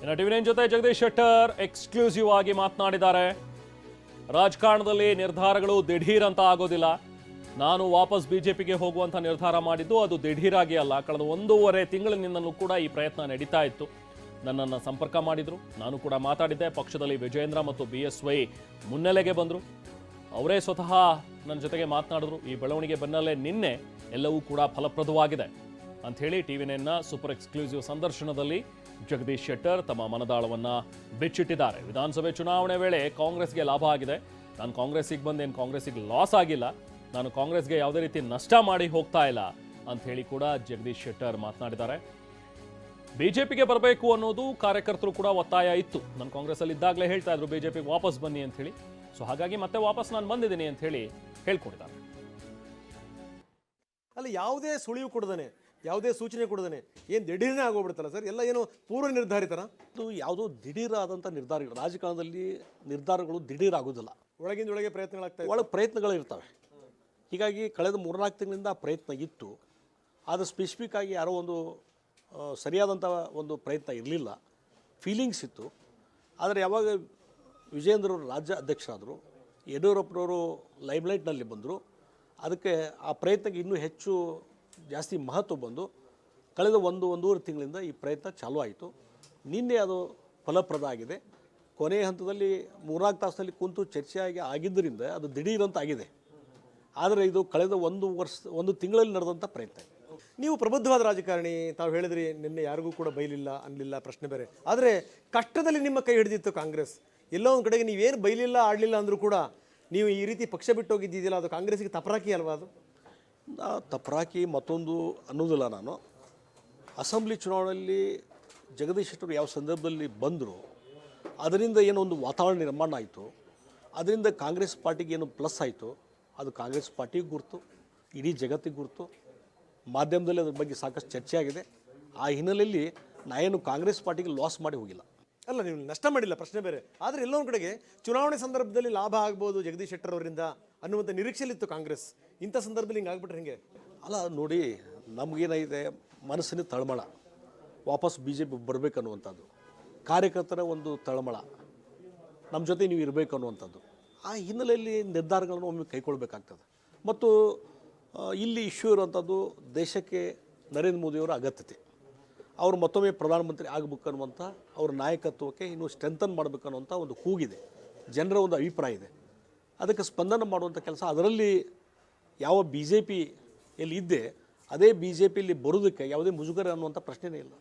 ಇನ್ನು TV nine ಜೊತೆ Jagadish Shettar exclusive ಆಗಿ ಮಾತನಾಡಿದ್ದಾರೆ. ರಾಜಕಾರಣದಲ್ಲಿ ನಿರ್ಧಾರಗಳು ದಿಢೀರ್ ಅಂತ ಆಗೋದಿಲ್ಲ. ನಾನು ವಾಪಸ್ ಬಿಜೆಪಿಗೆ ಹೋಗುವಂಥ ನಿರ್ಧಾರ ಮಾಡಿದ್ದು ಅದು ದಿಢೀರಾಗಿ ಅಲ್ಲ. ಕಳೆದ ಒಂದೂವರೆ ತಿಂಗಳಿನಿಂದಲೂ ಕೂಡ ಈ ಪ್ರಯತ್ನ ನಡೀತಾ ಇತ್ತು. ನನ್ನನ್ನು ಸಂಪರ್ಕ ಮಾಡಿದ್ರು. ನಾನು ಕೂಡ ಮಾತಾಡಿದ್ದೆ. ಪಕ್ಷದಲ್ಲಿ ವಿಜಯೇಂದ್ರ ಮತ್ತು ಬಿ ಎಸ್ ವೈ ಮುನ್ನೆಲೆಗೆ ಬಂದರು. ಅವರೇ ಸ್ವತಃ ನನ್ನ ಜೊತೆಗೆ ಮಾತನಾಡಿದ್ರು. ಈ ಬೆಳವಣಿಗೆ ಬೆನ್ನಲ್ಲೇ ನಿನ್ನೆ ಎಲ್ಲವೂ ಕೂಡ ಫಲಪ್ರದವಾಗಿದೆ. ಅಂಥೇಳಿ ಟಿ ವಿ ನೈನ್ನ ಸೂಪರ್ ಎಕ್ಸ್ಕ್ಲೂಸಿವ್ ಸಂದರ್ಶನದಲ್ಲಿ ಜಗದೀಶ್ ಶೆಟ್ಟರ್ ತಮ್ಮ ಮನದಾಳವನ್ನು ಬಿಚ್ಚಿಟ್ಟಿದ್ದಾರೆ. ವಿಧಾನಸಭೆ ಚುನಾವಣೆ ವೇಳೆ ಕಾಂಗ್ರೆಸ್ಗೆ ಲಾಭ ಆಗಿದೆ. ನಾನು ಕಾಂಗ್ರೆಸ್ಸಿಗೆ ಬಂದೇನು ಕಾಂಗ್ರೆಸ್ಸಿಗೆ ಲಾಸ್ ಆಗಿಲ್ಲ. ನಾನು ಕಾಂಗ್ರೆಸ್ಗೆ ಯಾವುದೇ ರೀತಿ ನಷ್ಟ ಮಾಡಿ ಹೋಗ್ತಾ ಇಲ್ಲ ಅಂತ ಹೇಳಿ ಕೂಡ ಜಗದೀಶ್ ಶೆಟ್ಟರ್ ಮಾತನಾಡಿದ್ದಾರೆ. ಬಿಜೆಪಿಗೆ ಬರಬೇಕು ಅನ್ನೋದು ಕಾರ್ಯಕರ್ತರು ಕೂಡ ಒತ್ತಾಯ ಇತ್ತು. ನಾನು ಕಾಂಗ್ರೆಸ್ಸಲ್ಲಿ ಇದ್ದಾಗಲೇ ಹೇಳ್ತಾ ಇದ್ರು, ಬಿಜೆಪಿಗೆ ವಾಪಸ್ ಬನ್ನಿ ಅಂತ ಹೇಳಿ. ಸೊ ಹಾಗಾಗಿ ಮತ್ತೆ ವಾಪಸ್ ನಾನು ಬಂದಿದ್ದೀನಿ ಅಂತ ಹೇಳಿ ಹೇಳ್ಕೊಂಡಿದ್ದಾರೆ. ಅಲ್ಲ ಯಾವುದೇ ಸುಳಿವು ಕೊಡದನೆ ಯಾವುದೇ ಸೂಚನೆ ಕೊಡದನೆ ಏನು ದಿಢೀರ್ನೇ ಆಗೋಗ್ಬಿಡ್ತಲ್ಲ ಸರ್? ಎಲ್ಲ ಏನು ಪೂರ್ವ ನಿರ್ಧಾರಿತನ? ಇದು ಯಾವುದೋ ದಿಢೀರಾದಂಥ ನಿರ್ಧಾರಗಳು ರಾಜಕಾರಣದಲ್ಲಿ ನಿರ್ಧಾರಗಳು ದಿಢೀರ್ ಆಗೋದಿಲ್ಲ ಒಳಗಿಂದ ಒಳಗೆ ಪ್ರಯತ್ನಗಳಾಗ್ತವೆ ಒಳಗೆ ಪ್ರಯತ್ನಗಳು ಇರ್ತವೆ. ಹೀಗಾಗಿ ಕಳೆದ ಮೂರ್ನಾಲ್ಕು ತಿಂಗಳಿಂದ ಆ ಪ್ರಯತ್ನ ಇತ್ತು. ಆದರೆ ಸ್ಪೆಸಿಫಿಕ್ ಆಗಿ ಯಾರೋ ಒಂದು ಸರಿಯಾದಂಥ ಒಂದು ಪ್ರಯತ್ನ ಇರಲಿಲ್ಲ. ಫೀಲಿಂಗ್ಸ್ ಇತ್ತು. ಆದರೆ ಯಾವಾಗ ವಿಜೇಂದ್ರವರು ರಾಜ್ಯ ಅಧ್ಯಕ್ಷರಾದರು ಯಡಿಯೂರಪ್ಪನವರು ಲೈಮ್ಲೈಟ್ನಲ್ಲಿ ಬಂದರು ಅದಕ್ಕೆ ಆ ಪ್ರಯತ್ನಕ್ಕೆ ಇನ್ನೂ ಹೆಚ್ಚು ಜಾಸ್ತಿ ಮಹತ್ವ ಬಂದು ಕಳೆದ ಒಂದು, ಒಂದೂವರೆ ತಿಂಗಳಿಂದ ಈ ಪ್ರಯತ್ನ ಚಾಲೂ ಆಯಿತು. ನಿನ್ನೆ ಅದು ಫಲಪ್ರದ ಆಗಿದೆ. ಕೊನೆಯ ಹಂತದಲ್ಲಿ ಮೂರ್ನಾಲ್ಕು ತಾಸಿನಲ್ಲಿ ಕುಂತು ಚರ್ಚೆಯಾಗಿ ಆಗಿದ್ದರಿಂದ ಅದು ದಿಢೀರಂತಾಗಿದೆ ಆದರೆ ಇದು ಕಳೆದ ಒಂದು ವರ್ಷ, ಒಂದು ತಿಂಗಳಲ್ಲಿ ನಡೆದಂಥ ಪ್ರಯತ್ನ. ನೀವು ಪ್ರಬುದ್ಧವಾದ ರಾಜಕಾರಣಿ, ತಾವು ಹೇಳಿದ್ರಿ ನಿನ್ನೆ ಯಾರಿಗೂ ಕೂಡ ಬೈಲಿಲ್ಲ ಅನ್ನಲಿಲ್ಲ, ಪ್ರಶ್ನೆ ಬೇರೆ. ಆದರೆ ಕಷ್ಟದಲ್ಲಿ ನಿಮ್ಮ ಕೈ ಹಿಡಿದಿತ್ತು ಕಾಂಗ್ರೆಸ್. ಎಲ್ಲೋ ಒಂದು ಕಡೆಗೆ ನೀವೇನು ಬೈಲಿಲ್ಲ, ಆಡಲಿಲ್ಲ ಅಂದರೂ ಕೂಡ ನೀವು ಈ ರೀತಿ ಪಕ್ಷ ಬಿಟ್ಟು ಹೋಗಿದ್ದಿದ್ದಿಲ್ಲ ಅದು ಕಾಂಗ್ರೆಸ್ಗೆ ತಪರಾಕಿ ಅಲ್ವಾ ಅದು? ತಪ್ರಾಕಿ ಮತ್ತೊಂದು ಅನ್ನೋದಿಲ್ಲ ನಾನು. ಅಸೆಂಬ್ಲಿ ಚುನಾವಣೆಯಲ್ಲಿ ಜಗದೀಶ್ ಶೆಟ್ಟರು ಯಾವ ಸಂದರ್ಭದಲ್ಲಿ ಬಂದರು, ಅದರಿಂದ ಏನೋ ಒಂದು ವಾತಾವರಣ ನಿರ್ಮಾಣ ಆಯಿತು. ಅದರಿಂದ ಕಾಂಗ್ರೆಸ್ ಪಾರ್ಟಿಗೆ ಏನು ಪ್ಲಸ್ ಆಯಿತು. ಅದು ಕಾಂಗ್ರೆಸ್ ಪಾರ್ಟಿಗೆ ಗುರುತು, ಇಡೀ ಜಗತ್ತಿಗೆ ಗುರುತು. ಮಾಧ್ಯಮದಲ್ಲಿ ಅದ್ರ ಬಗ್ಗೆ ಸಾಕಷ್ಟು ಚರ್ಚೆ ಆಗಿದೆ ಆ ಹಿನ್ನೆಲೆಯಲ್ಲಿ ನಾ ಏನು ಕಾಂಗ್ರೆಸ್ ಪಾರ್ಟಿಗೆ ಲಾಸ್ ಮಾಡಿ ಹೋಗಿಲ್ಲ. ಅಲ್ಲ, ನೀವು ನಷ್ಟ ಮಾಡಿಲ್ಲ, ಪ್ರಶ್ನೆ ಬೇರೆ. ಆದರೆ ಎಲ್ಲೊಂದು ಕಡೆಗೆ ಚುನಾವಣೆ ಸಂದರ್ಭದಲ್ಲಿ ಲಾಭ ಆಗ್ಬೋದು ಜಗದೀಶ್ ಶೆಟ್ಟರ್ ಅವರಿಂದ ಅನ್ನುವಂಥ ನಿರೀಕ್ಷೆಯಲ್ಲಿತ್ತು ಕಾಂಗ್ರೆಸ್. ಇಂಥ ಸಂದರ್ಭದಲ್ಲಿ ಹಿಂಗೆ ಆಗ್ಬಿಟ್ರೆ ಹಿಂಗೆ? ಅಲ್ಲ, ನೋಡಿ, ನಮಗೇನಾಗಿದೆ, ಮನಸ್ಸಿನ ತಳಮಳ. ವಾಪಸ್ ಬಿ ಜೆ ಪಿ ಬರಬೇಕನ್ನುವಂಥದ್ದು. ಕಾರ್ಯಕರ್ತರ ಒಂದು ತಳಮಳ. ನಮ್ಮ ಜೊತೆ ನೀವು ಇರಬೇಕು ಅನ್ನುವಂಥದ್ದು ಆ ಹಿನ್ನೆಲೆಯಲ್ಲಿ ನಿರ್ಧಾರಗಳನ್ನು ಒಮ್ಮೆ ಕೈಗೊಳ್ಬೇಕಾಗ್ತದೆ. ಮತ್ತು ಇಲ್ಲಿ ಇಶ್ಯೂ ಇರುವಂಥದ್ದು ದೇಶಕ್ಕೆ ನರೇಂದ್ರ ಮೋದಿಯವರ ಅಗತ್ಯತೆ. ಅವರು ಮತ್ತೊಮ್ಮೆ ಪ್ರಧಾನಮಂತ್ರಿ ಆಗಬೇಕು ಅನ್ನುವಂಥ ಅವ್ರ ನಾಯಕತ್ವಕ್ಕೆ ಇನ್ನೂ ಸ್ಟ್ರೆಂಥನ್ ಮಾಡಬೇಕನ್ನುವಂಥ ಒಂದು ಕೂಗಿದೆ. ಜನರ ಒಂದು ಅಭಿಪ್ರಾಯ ಇದೆ. ಅದಕ್ಕೆ ಸ್ಪಂದನ ಮಾಡುವಂಥ ಕೆಲಸ ಅದರಲ್ಲಿ ಯಾವ ಬಿ ಜೆ ಪಿಯಲ್ಲಿ ಇದ್ದೆ, ಅದೇ ಬಿ ಜೆ ಪಿಯಲ್ಲಿ ಬರೋದಕ್ಕೆ ಯಾವುದೇ ಮುಜುಗರ ಅನ್ನುವಂಥ ಪ್ರಶ್ನೆನೇ ಇಲ್ಲ.